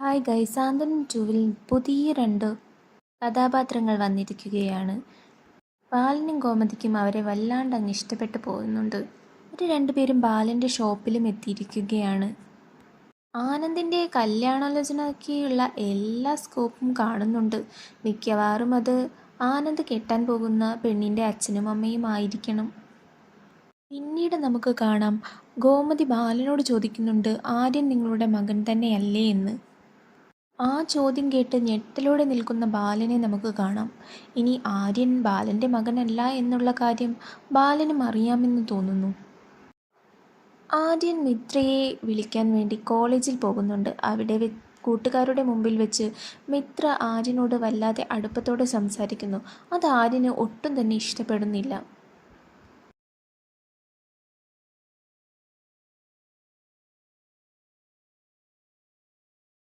Hi guys സാന്ത്വനം ടൂവിൽ പുതിയ രണ്ട് കഥാപാത്രങ്ങൾ വന്നിരിക്കുകയാണ്. ബാലനും ഗോമതിക്കും അവരെ വല്ലാണ്ട് അങ്ങ് ഇഷ്ടപ്പെട്ടു പോകുന്നുണ്ട്. ഒരു രണ്ടുപേരും ബാലന്റെ ഷോപ്പിലും എത്തിയിരിക്കുകയാണ്. ആനന്ദിന്റെ കല്യാണാലോചനയ്ക്കുള്ള എല്ലാ സ്കോപ്പും കാണുന്നുണ്ട്. മിക്കവാറും അത് ആനന്ദ് കെട്ടാൻ പോകുന്ന പെണ്ണിന്റെ അച്ഛനും അമ്മയും ആയിരിക്കണം. പിന്നീട് നമുക്ക് കാണാം ഗോമതി ബാലനോട് ചോദിക്കുന്നുണ്ട് ആര്യൻ നിങ്ങളുടെ മകൻ തന്നെയല്ലേ എന്ന്. ആ ചോദ്യം കേട്ട് ഞെട്ടലോടെ നിൽക്കുന്ന ബാലനെ നമുക്ക് കാണാം. ഇനി ആര്യൻ ബാലന്റെ മകനല്ല എന്നുള്ള കാര്യം ബാലനും അറിയാമെന്ന് തോന്നുന്നു. ആര്യൻ മിത്രയെ വിളിക്കാൻ വേണ്ടി കോളേജിൽ പോകുന്നുണ്ട്. അവിടെ കൂട്ടുകാരുടെ മുമ്പിൽ വെച്ച് മിത്ര ആര്യനോട് വല്ലാതെ അടുപ്പത്തോടെ സംസാരിക്കുന്നു. അത് ആര്യന് ഒട്ടും തന്നെ ഇഷ്ടപ്പെടുന്നില്ല.